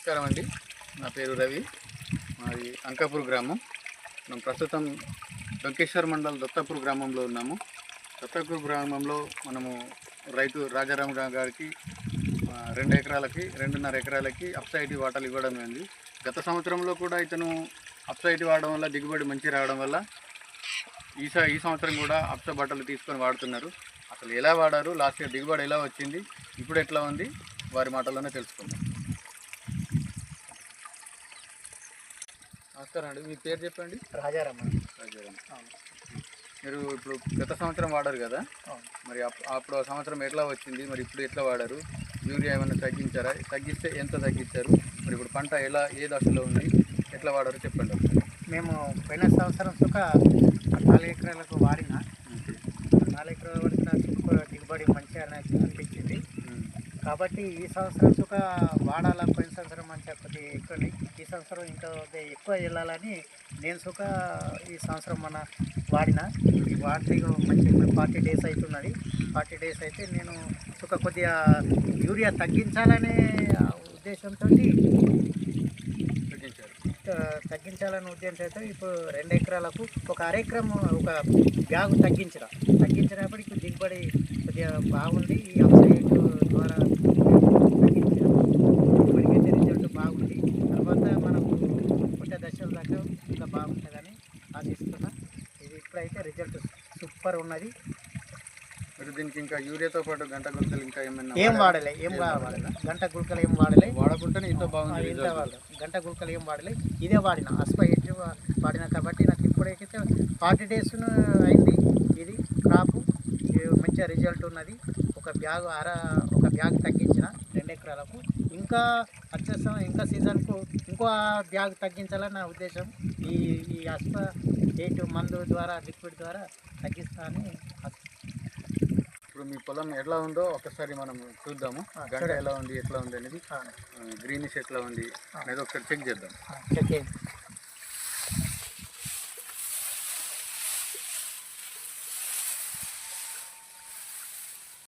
నమస్కారం అండి. నా పేరు రవి. మాది అంకాపూర్ గ్రామం. మనం ప్రస్తుతం లంకేశ్వర్ మండల్ దత్తాపూర్ గ్రామంలో ఉన్నాము. దత్తాపూర్ గ్రామంలో మనము రైతు రాజారాం గారికి రెండు ఎకరాలకి రెండున్నర ఎకరాలకి అప్సైటీ వాటాలు ఇవ్వడం అయింది గత సంవత్సరంలో కూడా ఇతను అప్సైటీ వాడడం వల్ల దిగుబడి మంచి రావడం వల్ల ఈ స- ఈ సంవత్సరం కూడా అప్స బట్టలు తీసుకొని వాడుతున్నారు. అసలు ఎలా వాడారు? లాస్ట్ ఇయర్ దిగుబడి ఎలా వచ్చింది? ఇప్పుడు ఎట్లా ఉంది? వారి మాటల్లోనే తెలుసుకుందాం. నమస్కారం అండి. మీ పేరు చెప్పండి? రాజారామ రాజారాం. మీరు ఇప్పుడు గత సంవత్సరం వాడారు కదా? మరి అప్- అప్పుడు ఆ సంవత్సరం ఎట్లా వచ్చింది? మరి ఇప్పుడు ఎట్లా వాడారు? యూరియా ఏమైనా తగ్గించారా? తగ్గిస్తే ఎంత తగ్గించారు? మరి ఇప్పుడు పంట ఎలా ఏ దశలో ఉంది? ఎట్లా వాడారో చెప్పండి. మేము పోయిన సంవత్సరం సుఖ నాలుగు ఎకరాలకు వాడిన. నాలుగు ఎకరాలు వాడిన సుఖ దిగుబడి మంచిగా అనే- అనిపించింది ఉమ్. కాబట్టి ఈ సంవత్సరం సుఖ వాడాలా? పోయిన సంవత్సరం మంచిగా కొద్దిగా ఎక్కువ ఈ సంవత్సరం ఇంకా ఎక్కువ వెళ్ళాలని నేను సుఖ ఈ సంవత్సరం మన వాడిన. ఈ వాడితే ఇప్పుడు ఫార్టీ డేస్ అవుతున్నది ఫార్టీ డేస్ అయితే నేను సుఖ కొద్దిగా యూరియా తగ్గించాలనే ఉద్దేశంతో తగ్గించాలనే ఉద్దేశంతో ఇప్పుడు రెండు ఎకరాలకు ఒక అరెకరం ఒక బ్యాగు తగ్గించిన. తగ్గించినప్పటికి దిగుబడి కొద్దిగా బాగుంది. ఈ అప్సైడ్ ద్వారా తగ్గించిన దిగుబడికి అయితే రిజల్ట్ బాగుంది తర్వాత మనకు పుట్టే దశల దాకా ఇంకా బాగుంటుందని ఆశిస్తున్నా ఇప్పుడైతే రిజల్ట్ సూపర్ ఉన్నది. మీరు దీనికి ఇంకా యూరియాతో పాటు గంట గుంతలు ఇంకా ఏమైనా ఏం? వాడలే? ఏం వాడలే. గంట గుళకలు ఏం వాడలే. వాడకుండానే ఇంత బాగుంది ఇంత. గంట గుళకలు ఏం వాడలే. ఇదే వాడిన అస్ప ఎడ్జ్ వాడిన కాబట్టి నాకు ఇప్పుడైతే ఫార్టీ డేస్ అయింది ఇది క్రాప్. మంచిగా రిజల్ట్ ఉన్నది. ఒక బ్యాగ్ అర ఒక బ్యాగ్ తగ్గించిన రెండు ఎకరాలకు. ఇంకా వచ్చేస్తాం. ఇంకా సీజన్కు ఇంకో బ్యాగ్ తగ్గించాలని నా ఉద్దేశం. ఈ ఈ అస్ప ఎయిట్ మందు ద్వారా లిక్విడ్ ద్వారా తగ్గిస్తా అని ఇప్పుడు మీ పొలం ఎట్లా ఉందో ఒకసారి మనం చూద్దాము. గంట. ఎలా ఉంది ఎట్లా ఉంది అనేది గ్రీనిష్ ఎట్లా ఉంది అనేది ఒకసారి చెక్ చేద్దాం. చెక్ చేయండి.